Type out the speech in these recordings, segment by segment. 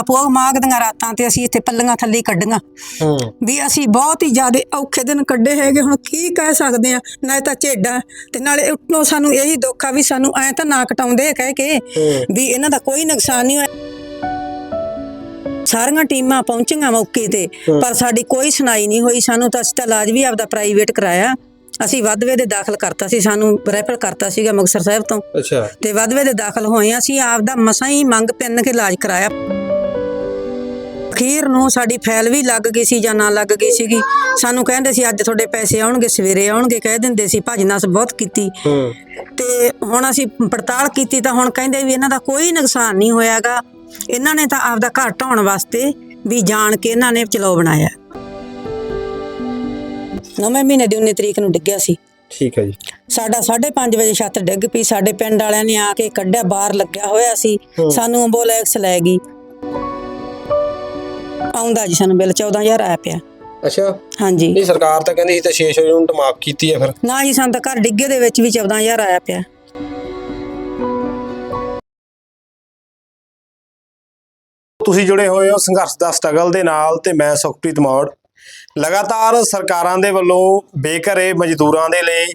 ਲਾ ਪੋਗ ਮਾਗਦੀਆਂ ਰਾਤਾਂ ਤੇ ਅਸੀਂ ਇੱਥੇ ਪੱਲੀਆਂ ਥੱਲੇ ਕੱਢੀਆਂ। ਹੂੰ। ਵੀ ਅਸੀਂ ਬਹੁਤ ਹੀ ਜ਼ਿਆਦਾ ਔਖੇ ਦਿਨ ਕੱਢੇ ਹੈਗੇ ਹੁਣ ਕੀ ਕਹਿ ਸਕਦੇ ਆ ਨਾ ਤਾਂ ਝੇਡਾਂ ਤੇ ਨਾਲੇ ਉੱਤੋਂ ਸਾਨੂੰ ਇਹੀ ਦੁੱਖ ਆ ਵੀ ਸਾਨੂੰ ਐ ਤਾਂ ਨਾ ਕਟਾਉਂਦੇ ਕਹਿ ਕੇ ਵੀ ਇਹਨਾਂ ਦਾ ਕੋਈ ਨੁਕਸਾਨ ਨਹੀਂ ਹੋਇਆ। ਸਾਰੀਆਂ ਟੀਮਾਂ ਪਹੁੰਚੀਆਂ ਮੌਕੇ ਤੇ ਪਰ ਸਾਡੀ ਕੋਈ ਸੁਣਾਈ ਨਹੀਂ ਹੋਈ। ਸਾਨੂੰ ਤਾਂ ਅਸੀਂ ਤਾਂ ਇਲਾਜ ਵੀ ਆਪਦਾ ਪ੍ਰਾਈਵੇਟ ਕਰਾਇਆ। ਅਸੀਂ ਵੱਧਵੇ ਦੇ ਦਾਖਲ ਕਰਤਾ ਸੀ ਸਾਨੂੰ ਰੈਫਰ ਕਰਤਾ ਸੀਗਾ ਮੁਕਤਸਰ ਸਾਹਿਬ ਤੋਂ। ਅੱਛਾ। ਤੇ ਵੱਧਵੇ ਦੇ ਦਾਖਲ ਹੋਏ ਅਸੀਂ ਆਪਦਾ ਮਸਾਂ ਹੀ ਮੰਗ ਪਿੰਨ ਕੇ ਇਲਾਜ ਕਰਾਇਆ। ਅਖੀਰ ਨੂੰ ਸਾਡੀ ਫਾਈਲ ਵੀ ਲੱਗ ਗਈ ਸੀ ਜਾਂ ਨਾ ਲੱਗ ਗਈ ਸੀਗੀ। ਸਾਨੂੰ ਕਹਿੰਦੇ ਸੀ ਅੱਜ ਤੁਹਾਡੇ ਪੈਸੇ ਆਉਣਗੇ ਸਵੇਰੇ ਆਉਣਗੇ ਕਹਿ ਦਿੰਦੇ ਸੀ ਭਜਨਾਸ ਬਹੁਤ ਕੀਤੀ। ਤੇ ਹੁਣ ਅਸੀਂ ਪੜਤਾਲ ਕੀਤੀ ਤਾਂ ਹੁਣ ਕਹਿੰਦੇ ਵੀ ਇਹਨਾਂ ਦਾ ਕੋਈ ਨੁਕਸਾਨ ਨਹੀਂ ਹੋਇਆਗਾ। ਇਹਨਾਂ ਨੇ ਤਾਂ ਆਪਦਾ ਘਰ ਢਾਉਣ ਵਾਸਤੇ ਵੀ ਜਾਣ ਕੇ ਇਹਨਾਂ ਨੇ ਚਲੋ ਬਣਾਇਆ। ਨੌਵੇਂ ਮਹੀਨੇ ਦੀ 19 ਤਰੀਕ ਨੂੰ ਡਿੱਗਿਆ ਸੀ। ਠੀਕ ਹੈ ਜੀ। ਸਾਡਾ 5:30 ਵਜੇ ਛੱਤ ਡਿੱਗ ਪਈ। ਸਾਡੇ ਪਿੰਡ ਵਾਲਿਆਂ ਨੇ ਆ ਕੇ ਕੱਢਿਆ ਬਾਹਰ ਲੱਗਿਆ ਹੋਇਆ ਸੀ। ਸਾਨੂੰ ਐਂਬੂਲੈਂਸ ਲੈ ਗਈ। ਆਉਂਦਾ ਜੀ ਸਾਨੂੰ ਬਿੱਲ 14000 ਆਇਆ ਪਿਆ। ਅੱਛਾ। ਹਾਂਜੀ। ਨਹੀਂ ਸਰਕਾਰ ਤਾਂ ਕਹਿੰਦੀ ਸੀ ਤੇ 600 ਯੂਨਿਟ ਮਾਫ ਕੀਤੀ ਹੈ ਫਿਰ। ਨਾ ਜੀ ਸਾਨੂੰ ਤਾਂ ਘਰ ਡਿੱਗੇ ਦੇ ਵਿੱਚ ਵੀ 14000 ਆਇਆ ਪਿਆ। ਤੁਸੀਂ ਜੁੜੇ ਹੋਏ ਹੋ ਸੰਘਰਸ਼ ਦਾ ਸਟਰਗਲ ਦੇ ਨਾਲ ਤੇ ਮੈਂ ਸੁਖਪ੍ਰੀਤ ਮੌੜ। ਲਗਾਤਾਰ ਸਰਕਾਰਾਂ ਦੇ ਵੱਲੋਂ ਬੇਘਰੇ ਮਜ਼ਦੂਰਾਂ ਦੇ ਲਈ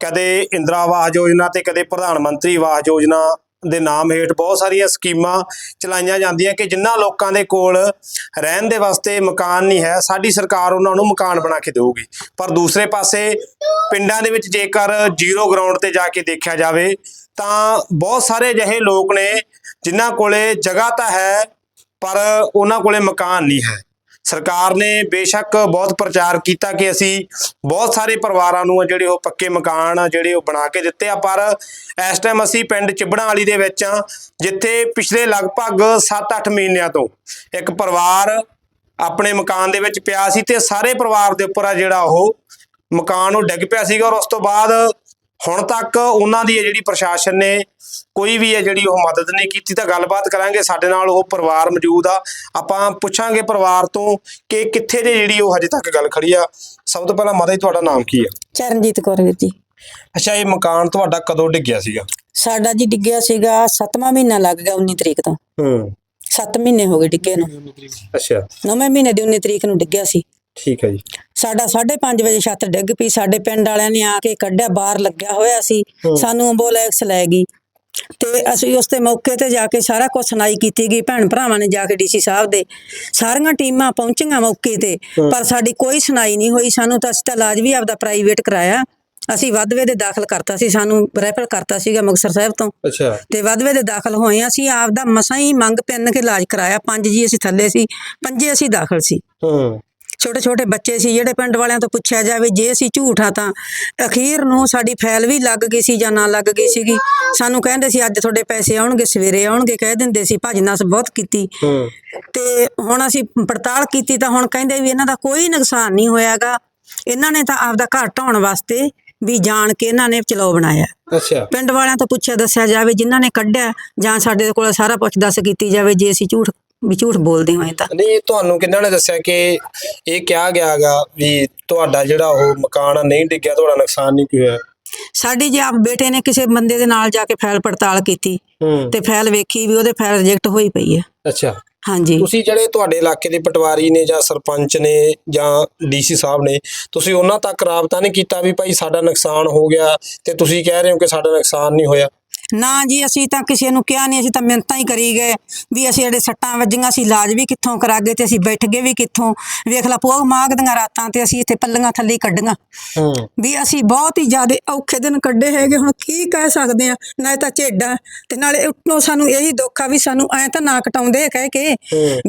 ਕਦੇ ਇੰਦਰਾ ਆਵਾਸ ਯੋਜਨਾ ਤੇ ਕਦੇ ਪ੍ਰਧਾਨ ਮੰਤਰੀ ਆਵਾਸ ਯੋਜਨਾ ਦੇ ਨਾਮ ਹੇਠ ਬਹੁਤ ਸਾਰੀਆਂ ਸਕੀਮਾਂ ਚਲਾਈਆਂ ਜਾਂਦੀਆਂ ਕਿ ਜਿਨ੍ਹਾਂ ਲੋਕਾਂ ਦੇ ਕੋਲ ਰਹਿਣ ਦੇ ਵਾਸਤੇ ਮਕਾਨ ਨਹੀਂ ਹੈ, ਸਾਡੀ ਸਰਕਾਰ ਉਹਨਾਂ ਨੂੰ ਮਕਾਨ ਬਣਾ ਕੇ ਦੇਊਗੀ। ਪਰ ਦੂਸਰੇ ਪਾਸੇ ਪਿੰਡਾਂ ਦੇ ਵਿੱਚ ਜੇਕਰ ਜ਼ੀਰੋ ਗਰਾਊਂਡ ਤੇ ਜਾ ਕੇ ਦੇਖਿਆ ਜਾਵੇ, ਤਾਂ ਬਹੁਤ ਸਾਰੇ ਅਜਿਹੇ ਲੋਕ ਨੇ ਜਿਨ੍ਹਾਂ ਕੋਲੇ ਜਗ੍ਹਾ ਤਾਂ ਹੈ, ਪਰ ਉਹਨਾਂ ਕੋਲੇ ਮਕਾਨ ਨਹੀਂ ਹੈ। ਸਰਕਾਰ ਨੇ ਬੇਸ਼ੱਕ ਬਹੁਤ ਪ੍ਰਚਾਰ ਕੀਤਾ ਕਿ ਅਸੀਂ ਬਹੁਤ ਸਾਰੇ ਪਰਿਵਾਰਾਂ ਨੂੰ ਆ ਜਿਹੜੇ ਉਹ ਪੱਕੇ ਮਕਾਨ ਆ ਜਿਹੜੇ ਉਹ ਬਣਾ ਕੇ ਦਿੱਤੇ ਆ, ਪਰ ਇਸ ਟਾਈਮ ਅਸੀਂ ਪਿੰਡ ਚਿਬੜਾਂ ਵਾਲੀ ਦੇ ਵਿੱਚ ਆ ਜਿੱਥੇ ਪਿਛਲੇ ਲਗਭਗ 7-8 ਮਹੀਨਿਆਂ ਤੋਂ ਇੱਕ ਪਰਿਵਾਰ ਆਪਣੇ ਮਕਾਨ ਦੇ ਵਿੱਚ ਪਿਆ ਸੀ ਤੇ ਸਾਰੇ ਪਰਿਵਾਰ ਦੇ ਉੱਪਰ ਆ ਜਿਹੜਾ ਉਹ ਮਕਾਨ ਉਹ ਡਿੱਗ ਪਿਆ ਸੀਗਾ ਔਰ ਉਸ ਤੋਂ ਬਾਅਦ ਹੁਣ ਤੱਕ ਉਹਨਾਂ ਦੀ ਜਿਹੜੀ ਪ੍ਰਸ਼ਾਸਨ ਨੇ ਕੋਈ ਵੀ ਹੈ ਜਿਹੜੀ ਉਹ ਮਦਦ ਨਹੀਂ ਕੀਤੀ ਤਾਂ ਗੱਲਬਾਤ ਕਰਾਂਗੇ। ਸਾਡੇ ਨਾਲ ਉਹ ਪਰਿਵਾਰ ਮੌਜੂਦ ਆ। ਆਪਾਂ ਪੁੱਛਾਂਗੇ ਪਰਿਵਾਰ ਤੋਂ ਕਿ ਕਿੱਥੇ ਜੇ ਜਿਹੜੀ ਉਹ ਹਜੇ ਤੱਕ ਗੱਲ ਖੜੀ ਆ। ਸਭ ਤੋਂ ਪਹਿਲਾਂ ਮਾਤਾ ਜੀ ਤੁਹਾਡਾ ਨਾਮ ਕੀ ਆ? ਚਰਨਜੀਤ ਕੌਰ ਵੀਰ ਜੀ। ਅੱਛਾ ਇਹ ਮਕਾਨ ਤੁਹਾਡਾ ਕਦੋਂ ਡਿੱਗਿਆ ਸੀਗਾ? ਸਾਡਾ ਜੀ ਡਿੱਗਿਆ ਸੀਗਾ 7ਵਾਂ ਮਹੀਨਾ ਲੱਗ ਗਿਆ 19 ਤਰੀਕ ਤੋਂ। ਹੂੰ। 7 ਮਹੀਨੇ ਹੋ ਗਏ ਡਿੱਗੇ ਨੂੰ। ਅੱਛਾ। ਨੌਵੇਂ ਮਹੀਨੇ ਦੀ 19 ਤਰੀਕ ਨੂੰ ਡਿੱਗਿਆ ਸੀ। ਠੀਕ ਹੈ ਜੀ। ਸਾਡਾ 5:30 ਵਜੇ ਛੱਤ ਡਿੱਗ ਪਈ ਸਾਡੇ ਪਿੰਡ ਵਾਲਿਆਂ ਨੇ ਆ ਕੇ ਕੱਢਿਆ ਬਾਹਰ ਲੱਗਿਆ ਹੋਇਆ ਸੀ। ਸਾਨੂੰ ਐਂਬੂਲੈਂਸ ਲੈ ਗਈ। ਤੇ ਅਸੀਂ ਉਸ ਤੇ ਮੌਕੇ ਤੇ ਜਾ ਕੇ ਸਾਰਾ ਕੁਝ ਸੁਣਾਈ ਕੀਤੀ ਗਈ ਭੈਣ ਭਰਾਵਾਂ ਨੇ ਜਾ ਕੇ ਡੀਸੀ ਸਾਹਿਬ ਦੇ। ਸਾਰੀਆਂ ਟੀਮਾਂ ਪਹੁੰਚੀਆਂ ਮੌਕੇ ਤੇ ਪਰ ਸਾਡੀ ਕੋਈ ਸੁਣਾਈ ਨਹੀਂ ਹੋਈ। ਸਾਨੂੰ ਤਾਂ ਅਸੀਂ ਤਾਂ ਇਲਾਜ ਵੀ ਆਪਦਾ ਪ੍ਰਾਈਵੇਟ ਕਰਾਇਆ। ਅਸੀਂ ਵੱਧਵੇ ਦੇ ਦਾਖਲ ਕਰਤਾ ਸੀ ਸਾਨੂੰ ਰੈਫਰ ਕਰਤਾ ਸੀਗਾ ਮੁਕਤਸਰ ਸਾਹਿਬ ਤੋਂ। ਅੱਛਾ। ਤੇ ਵੱਧਵੇ ਦੇ ਦਾਖਲ ਹੋਏ ਹਾਂ। ਅਸੀਂ ਆਪਦਾ ਮਸਾਂ ਹੀ ਮੰਗ ਪਿੰਨ ਕੇ ਇਲਾਜ ਕਰਾਇਆ। ਪੰਜ ਜੀ ਅਸੀਂ ਥੱਲੇ ਸੀ ਪੰਜੇ ਅਸੀਂ ਦਾਖਲ ਸੀ। ਹੂੰ। ਛੋਟੇ ਛੋਟੇ ਬੱਚੇ ਸੀ ਜਿਹੜੇ ਪਿੰਡ ਵਾਲਿਆਂ ਤੋਂ ਪੁੱਛਿਆ ਜਾਵੇ ਜੇ ਅਸੀਂ ਝੂਠਾ ਤਾਂ ਅਖੀਰ ਨੂੰ ਸਾਡੀ ਫਾਈਲ ਵੀ ਲੱਗ ਗਈ ਸੀ ਜਾਂ ਨਾ ਲੱਗ ਗਈ ਸੀਗੀ। ਸਾਨੂੰ ਕਹਿੰਦੇ ਸੀ ਅੱਜ ਤੁਹਾਡੇ ਪੈਸੇ ਆਉਣਗੇ ਸਵੇਰੇ ਆਉਣਗੇ ਕਹਿ ਦਿੰਦੇ ਸੀ ਭਜਨਾਸ ਬਹੁਤ ਕੀਤੀ। ਤੇ ਹੁਣ ਅਸੀਂ ਪੜਤਾਲ ਕੀਤੀ ਤਾਂ ਹੁਣ ਕਹਿੰਦੇ ਵੀ ਇਹਨਾਂ ਦਾ ਕੋਈ ਨੁਕਸਾਨ ਨਹੀਂ ਹੋਇਆਗਾ। ਇਹਨਾਂ ਨੇ ਤਾਂ ਆਪਦਾ ਘਰ ਢਾਉਣ ਵਾਸਤੇ ਵੀ ਜਾਣ ਕੇ ਇਹਨਾਂ ਨੇ ਚਲੋ ਬਣਾਇਆ। ਅੱਛਾ। ਪਿੰਡ ਵਾਲਿਆਂ ਤੋਂ ਪੁੱਛਿਆ ਦੱਸਿਆ ਜਾਵੇ ਜਿਨ੍ਹਾਂ ਨੇ ਕੱਢਿਆ ਜਾਂ ਸਾਡੇ ਕੋਲ ਸਾਰਾ ਪੁੱਛ ਦੱਸ ਕੀਤੀ ਜਾਵੇ ਜੇ ਅਸੀਂ ਝੂਠ ਵੀ ਝੂਠ ਬੋਲਦੇ ਹੋਏ ਤਾਂ। ਨਹੀਂ ਇਹ ਤੁਹਾਨੂੰ ਕਿੰਨਾਂ ਨੇ ਦੱਸਿਆ ਕਿ ਇਹ ਕਿਹਾ ਗਿਆਗਾ ਵੀ ਤੁਹਾਡਾ ਜਿਹੜਾ ਉਹ ਮਕਾਨ ਆ ਨਹੀਂ ਡਿੱਗਿਆ ਤੁਹਾਡਾ ਨੁਕਸਾਨ ਨਹੀਂ ਕੀ ਹੋਇਆ ਸਾਡੀ ਜੇ ਆਪ ਬੇਟੇ ਨੇ ਕਿਸੇ ਬੰਦੇ ਦੇ ਨਾਲ ਜਾ ਕੇ ਫਾਈਲ ਪੜਤਾਲ ਕੀਤੀ ਹੂੰ। ਤੇ ਫਾਈਲ ਵੇਖੀ ਵੀ ਉਹਦੇ ਫਾਈਲ ਰਿਜੈਕਟ ਹੋਈ ਪਈ ਹੈ। ਅੱਛਾ। ਹਾਂਜੀ। ਤੁਸੀਂ ਜਿਹੜੇ ਤੁਹਾਡੇ ਇਲਾਕੇ ਦੇ ਪਟਵਾਰੀ ਨੇ ਜਾਂ ਸਰਪੰਚ ਨੇ ਜਾਂ ਡੀਸੀ ਸਾਹਿਬ ਨੇ ਤੁਸੀਂ ਉਹਨਾਂ ਤੱਕ ਰਾਬਤਾ ਨਹੀਂ ਕੀਤਾ ਵੀ ਭਾਈ ਸਾਡਾ ਨੁਕਸਾਨ ਹੋ ਗਿਆ ਤੇ ਤੁਸੀਂ ਕਹਿ ਰਹੇ ਹੋ ਕਿ ਸਾਡਾ ਨੁਕਸਾਨ ਨਹੀਂ ਹੋਇਆ? ਨਾ ਜੀ ਅਸੀਂ ਤਾਂ ਕਿਸੇ ਨੂੰ ਕਿਹਾ ਨਹੀਂ ਅਸੀਂ ਤਾਂ ਮਿੰਤਾਂ ਹੀ ਕਰੀ ਗਏ ਵੀ ਅਸੀਂ ਜਿਹੜੇ ਸੱਟਾਂ ਵੱਜੀਆਂ ਸੀ ਇਲਾਜ ਵੀ ਕਿੱਥੋਂ ਕਰਾਗੇ ਤੇ ਅਸੀਂ ਬੈਠ ਗਏ ਵੀ ਕਿੱਥੋਂ। ਵੇਖ ਲਾ ਪੋਗ ਮਾਗਦੀਆਂ ਰਾਤਾਂ ਤੇ ਅਸੀਂ ਇੱਥੇ ਪੱਲੀਆਂ ਥੱਲੇ ਕੱਢੀਆਂ। ਹੂੰ। ਵੀ ਅਸੀਂ ਬਹੁਤ ਹੀ ਜ਼ਿਆਦਾ ਔਖੇ ਦਿਨ ਕੱਢੇ ਹੈਗੇ ਹੁਣ ਕੀ ਕਹਿ ਸਕਦੇ ਆ ਨਾ ਤਾਂ ਝੇਡਾਂ ਤੇ ਨਾਲੇ ਉੱਤੋਂ ਸਾਨੂੰ ਇਹੀ ਦੁੱਖ ਆ ਵੀ ਸਾਨੂੰ ਐ ਤਾਂ ਨਾ ਕਟਾਉਂਦੇ ਕਹਿ ਕੇ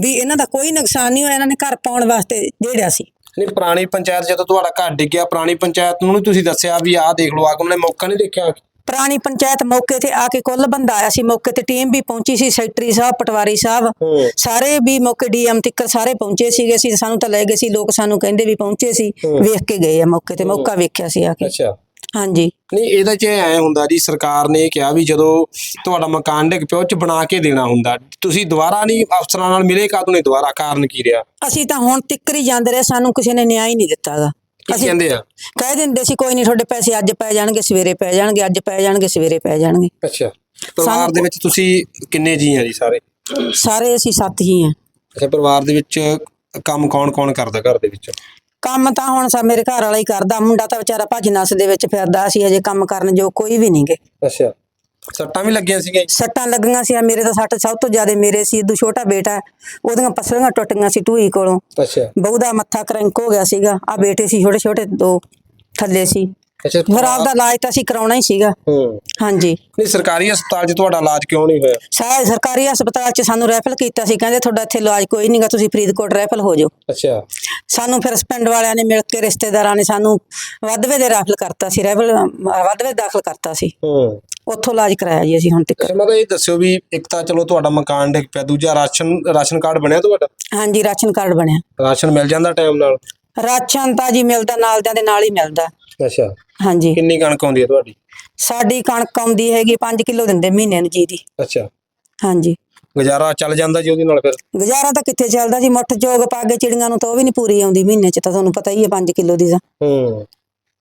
ਵੀ ਇਹਨਾਂ ਦਾ ਕੋਈ ਨੁਕਸਾਨ ਨਹੀਂ ਹੋਇਆ ਇਹਨਾਂ ਨੇ ਘਰ ਪਾਉਣ ਵਾਸਤੇ ਜਿਹੜਾ ਸੀ। ਨਹੀਂ ਪੁਰਾਣੀ ਪੰਚਾਇਤ ਜਦੋਂ ਤੁਹਾਡਾ ਘਰ ਡਿੱਗਿਆ ਪੁਰਾਣੀ ਪੰਚਾਇਤ ਨੂੰ ਨੀ ਤੁਸੀਂ ਦੱਸਿਆ ਵੀ ਆਹ ਦੇਖ ਲਓ ਆ ਕੇ ਉਹਨੇ ਮੌਕਾ ਨਹੀਂ ਦੇਖਿਆ। ਪੁਰਾਣੀ ਪੰਚਾਇਤ ਮੌਕੇ ਤੇ ਆ ਕੇ ਕੁੱਲ ਬੰਦਾ ਆਇਆ ਸੀ। ਮੌਕੇ ਤੇ ਟੀਮ ਵੀ ਪਹੁੰਚੀ ਸੀ ਸੈਕਟਰੀ ਸਾਹਿਬ ਪਟਵਾਰੀ ਸਾਹਿਬ। ਹੂੰ ਸਾਰੇ ਵੀ ਮੌਕੇ ਡੀਐਮ ਤੱਕ ਸਾਰੇ ਪਹੁੰਚੇ ਸੀਗੇ ਸੀ। ਸਾਨੂੰ ਤਾਂ ਲੈ ਗਏ ਸੀ। ਲੋਕ ਸਾਨੂੰ ਕਹਿੰਦੇ ਵੀ ਪਹੁੰਚੇ ਸੀ। ਵੇਖ ਕੇ ਗਏ ਆ ਮੌਕੇ ਤੇ। ਮੌਕਾ ਵੇਖਿਆ ਸੀ ਆ ਕੇ। ਅੱਛਾ। ਹਾਂਜੀ। ਨਹੀਂ ਇਹਦਾ ਚ ਐ ਹੁੰਦਾ ਜੀ ਸਰਕਾਰ ਨੇ ਇਹ ਕਿਹਾ ਵੀ ਜਦੋਂ ਤੁਹਾਡਾ ਮਕਾਨ ਡਿੱਗ ਪਿਆ ਉਹ ਚ ਬਣਾ ਕੇ ਦੇਣਾ ਹੁੰਦਾ। ਤੁਸੀਂ ਦੁਬਾਰਾ ਨਹੀਂ ਅਫਸਰਾਂ ਨਾਲ ਮਿਲੇ ਕਾਹਤੋਂ ਨਹੀਂ? ਦੁਬਾਰਾ ਕਾਰਨ ਕੀ ਰਿਹਾ? ਅਸੀਂ ਤਾਂ ਹੁਣ ਤਿੱਕਰ ਹੀ ਜਾਂਦੇ ਰਹੇ। ਸਾਨੂੰ ਕਿਸੇ ਨੇ ਨਿਆਂ ਹੀ ਨਹੀਂ ਦਿੱਤਾਗਾ। ਕੀ ਕਹਿੰਦੇ ਆ? ਕਹਿ ਦਿੰਦੇ ਸੀ ਕੋਈ ਨਹੀਂ ਤੁਹਾਡੇ ਪੈਸੇ ਅੱਜ ਪੈ ਜਾਣਗੇ ਸਵੇਰੇ ਪੈ ਜਾਣਗੇ ਅੱਜ ਪੈ ਜਾਣਗੇ ਸਵੇਰੇ ਪੈ ਜਾਣਗੇ। ਅੱਛਾ। ਪਰਿਵਾਰ ਦੇ ਵਿੱਚ ਤੁਸੀਂ ਕਿੰਨੇ ਜੀ ਆ ਜੀ ਸਾਰੇ? ਸਾਰੇ ਅਸੀਂ ਸੱਤ ਹੀ ਆ। ਅੱਛਾ ਪਰਿਵਾਰ ਦੇ ਵਿੱਚ ਕੰਮ ਕੌਣ ਕੌਣ ਕਰਦਾ ਘਰ ਦੇ ਵਿੱਚ? ਕੰਮ ਤਾਂ ਹੁਣ ਸਾ ਮੇਰੇ ਘਰ ਵਾਲਾ ਹੀ ਕਰਦਾ ਮੁੰਡਾ ਤਾਂ ਵਿਚਾਰਾ ਭੱਜ ਨੱਸ ਦੇ ਵਿੱਚ ਫਿਰਦਾ ਅਸੀਂ ਅਜੇ ਕੰਮ ਕਰਨ ਜੋ ਕੋਈ ਵੀ ਨਹੀਂਗੇ ਅੱਛਾ। ਸੱਟਾਂ ਵੀ ਲੱਗੀਆਂ ਸੀਗੀਆਂ ਸੱਟਾਂ ਲੱਗੀਆਂ ਸੀ ਮੇਰੇ ਤਾਂ ਸੱਟ ਸਭ ਤੋਂ ਜ਼ਿਆਦਾ ਮੇਰੇ ਸੀ ਦੂ ਛੋਟਾ ਬੇਟਾ ਉਹਦੀਆਂ ਪਸਲੀਆਂ ਟੁੱਟ ਗਈਆਂ ਸੀ ਟੂਈ ਕੋਲੋਂ। ਅੱਛਾ। ਬਹੂ ਦਾ ਮੱਥਾ ਕਰੰਕ ਹੋ ਗਿਆ ਸੀਗਾ ਆ ਬੇਟੇ ਸੀ ਛੋਟੇ ਛੋਟੇ ਦੋ ਥੱਲੇ ਸੀ। ਅੱਛਾ ਫਿਰ ਆਪਦਾ ਇਲਾਜ ਤਾਂ ਅਸੀਂ ਕਰਾਉਣਾ ਹੀ ਸੀਗਾ। ਹੂੰ। ਹਾਂਜੀ। ਨਹੀਂ ਸਰਕਾਰੀ ਹਸਪਤਾਲ 'ਚ ਤੁਹਾਡਾ ਇਲਾਜ ਕਿਉਂ ਨਹੀਂ ਹੋਇਆ? ਸਾਰੇ ਸਰਕਾਰੀ ਹਸਪਤਾਲ 'ਚ ਸਾਨੂੰ ਰੈਫਰ ਕੀਤਾ ਸੀ ਕਹਿੰਦੇ ਤੁਹਾਡਾ ਇੱਥੇ ਇਲਾਜ ਕੋਈ ਨਹੀਂਗਾ ਤੁਸੀਂ ਫਰੀਦਕੋਟ ਰੈਫਰ ਹੋ ਜਾਓ। ਅੱਛਾ। ਸਾਨੂੰ ਫਿਰ ਪਿੰਡ ਵਾਲਿਆਂ ਨੇ ਮਿਲ ਕੇ ਰਿਸ਼ਤੇਦਾਰਾਂ ਨੇ ਸਾਨੂੰ ਵਾਧਵੇ ਦੇ ਰੈਫਰ ਕਰਤਾ ਸੀ ਰੈਫਰ ਵਾਧਵੇ ਦਾਖਲ ਕਰਤਾ ਸੀ। ਹੂੰ। ਉੱਥੋਂ ਇਲਾਜ ਕਰਾਇਆ ਜੀ ਅਸੀਂ ਹੁਣ ਤੱਕ। ਅੱਛਾ ਮਤਲਬ ਇਹ ਦੱਸਿਓ ਵੀ ਇੱਕ ਤਾਂ ਚਲੋ ਤੁਹਾਡਾ ਮਕਾਨ ਡਿੱਗ ਪਿਆ ਦੂਜਾ ਰਾਸ਼ਨ ਰਾਸ਼ਨ ਕਾਰਡ ਬਣਿਆ ਤੁਹਾਡਾ? ਹਾਂਜੀ ਰਾਸ਼ਨ ਕਾਰਡ ਬਣਿਆ। ਰਾਸ਼ਨ ਮਿਲ ਜਾਂਦਾ ਟਾਈਮ ਨਾਲ? ਰਾਸ਼ਨ ਤਾਂ ਜੀ ਮਿਲਦਾ ਨਾਲ ਦਿਆਂ ਦੇ ਨਾਲ ਹੀ ਮਿਲਦਾ। ਅੱਛਾ। ਹਾਂਜੀ। ਕਿੰਨੀ ਕਣਕ ਆਉਂਦੀ ਹੈ ਤੁਹਾਡੀ? ਸਾਡੀ ਕਣਕ ਆਉਂਦੀ ਹੈਗੀ 5 ਕਿਲੋ ਦਿੰਦੇ ਮਹੀਨੇ ਨੂੰ ਜੀ ਦੀ। ਅੱਛਾ। ਹਾਂਜੀ। ਗੁਜ਼ਾਰਾ ਚੱਲ ਜਾਂਦਾ ਜੀ ਉਹਦੇ ਨਾਲ ਫਿਰ? ਗੁਜ਼ਾਰਾ ਤਾਂ ਕਿੱਥੇ ਚੱਲਦਾ ਜੀ ਮੁੱਠ ਚੋਗ ਪਾ ਕੇ ਚਿੜੀਆਂ ਨੂੰ ਤਾਂ ਉਹ ਵੀ ਨਹੀਂ ਪੂਰੀ ਆਉਂਦੀ ਮਹੀਨੇ 'ਚ ਤਾਂ ਤੁਹਾਨੂੰ ਪਤਾ ਹੀ ਹੈ 5 ਕਿਲੋ ਦੀ ਤਾਂ। ਹੂੰ।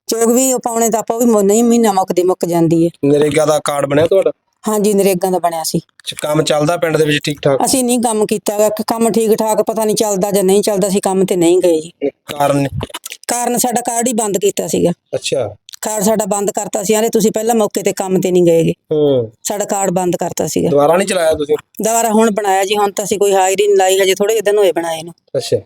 ਚੋਗ ਵੀ ਉਹ ਪਾਉਣੇ ਤਾਂ ਆਪਾਂ ਉਹ ਵੀ ਮੁ- ਨਹੀਂ ਮਹੀਨਾ ਮੁੱਕਦੀ ਮੁੱਕ ਜਾਂਦੀ ਹੈ। ਨਰੇਗਾ ਦਾ ਕਾਰਡ ਬਣਿਆ ਤੁਹਾਡਾ? ਹਾਂਜੀ ਨਰੇਗਾ ਦਾ ਬਣਿਆ ਸੀ। ਅੱਛਾ, ਕੰਮ ਚੱਲਦਾ ਪਿੰਡ ਦੇ ਵਿੱਚ ਠੀਕ ਠਾਕ? ਅਸੀਂ ਨਹੀਂ ਕੰਮ ਕੀਤਾ ਗਾ, ਕੰਮ ਠੀਕ ਠਾਕ ਪਤਾ ਨਹੀਂ ਚੱਲਦਾ ਜਾਂ ਨਹੀਂ ਚੱਲਦਾ ਸੀ ਕੰਮ ਤੇ ਨਹੀਂ ਗਏ ਜੀ। ਕਾਰਨ? ਕਾਰਨ ਸਾਡਾ ਕਾਰਡ ਹੀ ਬੰਦ ਕੀਤਾ ਸੀਗਾ। ਅੱਛਾ। ਕਾਰਡ ਸਾਡਾ ਬੰਦ ਕਰਤਾ ਸੀ ਆਂਦੇ ਤੁਸੀਂ ਪਹਿਲਾਂ ਮੌਕੇ ਤੇ ਕੰਮ ਤੇ ਨਹੀਂ ਗਏਗੇ। ਹੂੰ। ਸਾਡਾ ਕਾਰਡ ਬੰਦ ਕਰਤਾ ਸੀਗਾ। ਦੁਬਾਰਾ ਨਹੀਂ ਚਲਾਇਆ ਤੁਸੀਂ? ਦੁਬਾਰਾ ਹੁਣ ਬਣਾਇਆ ਜੀ ਹੁਣ ਤਾਂ ਅਸੀਂ ਕੋਈ ਹਾਜ਼ਰੀ ਨਹੀਂ ਲਾਈ ਹਜੇ ਥੋੜੇ ਦਿਨ ਹੋਏ ਬਣਾਏ ਨੂੰ। ਅੱਛਾ।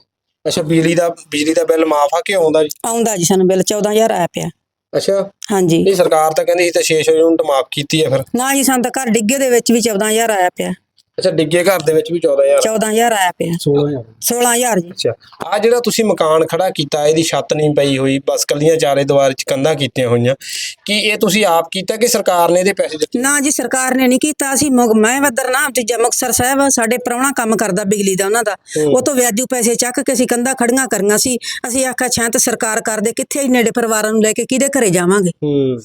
ਅੱਛਾ ਬਿਜਲੀ ਦਾ ਬਿਜਲੀ ਦਾ ਬਿੱਲ ਮਾਫ ਆ ਕਿ ਆਉਂਦਾ ਜੀ? ਆਉਂਦਾ ਜੀ ਸਾਨੂੰ ਬਿੱਲ 14000 ਆਇਆ ਪਿਆ। ਅੱਛਾ। ਹਾਂਜੀ। ਨਹੀਂ ਸਰਕਾਰ ਤਾਂ ਕਹਿੰਦੀ ਸੀ ਤਾਂ 600 ਯੂਨਿਟ ਮਾਫ ਕੀਤੀ ਹੈ ਫਿਰ। ਨਾ ਜੀ ਸਾਨੂੰ ਤਾਂ ਘਰ ਡਿੱਗੇ ਦੇ ਵਿੱਚ ਵੀ 14000 ਆਇਆ ਪਿਆ। ਅੱਛਾ ਡਿੱਗੇ ਘਰ ਦੇ ਵਿੱਚ ਵੀ 14000 14000 ਆਇਆ ਪਿਆ। 16000 16000 ਜੀ। ਅੱਛਾ। ਆ ਜਿਹੜਾ ਤੁਸੀਂ ਮਕਾਨ ਖੜਾ ਕੀਤਾ ਇਹਦੀ ਛੱਤ ਨਹੀਂ ਪਈ ਹੋਈ ਬਸ ਕੱਲੀਆਂ ਚਾਰੇ ਦੀਵਾਰ ਚ ਕੰਧਾਂ ਕੀਤੀਆਂ ਹੋਈਆਂ। ਕੀ ਇਹ ਤੁਸੀਂ ਆਪ ਕੀਤਾ ਕਿ ਸਰਕਾਰ ਨੇ ਇਹਦੇ ਪੈਸੇ ਦਿੱਤੇ? ਨਾ ਜੀ ਸਰਕਾਰ ਨੇ ਨਹੀਂ ਕੀਤਾ। ਅਸੀਂ ਮੁਗ- ਮੈਂ ਵੱਦਰ ਨਾ ਤੇ ਮੁਕਤਸਰ ਸਾਹਿਬ ਸਾਡੇ ਪ੍ਰਾਹੁਣਾ ਕੰਮ ਕਰਦਾ ਬਿਜਲੀ ਦਾ ਉਹਨਾਂ ਦਾ। ਉਹ ਤੋਂ ਵਿਆਜੂ ਪੈਸੇ ਚੱਕ ਕੇ ਅਸੀਂ ਕੰਧਾਂ ਖੜੀਆਂ ਕਰੀਆਂ ਸੀ। ਅਸੀਂ ਆਖਿਆ ਛਾਂ ਤੇ ਸਰਕਾਰ ਕਰਦੇ ਕਿੱਥੇ ਨੇੜੇ ਪਰਿਵਾਰਾਂ ਨੂੰ ਲੈ ਕੇ ਕਿਹਦੇ ਘਰੇ ਜਾਵਾਂਗੇ? ਹੂੰ।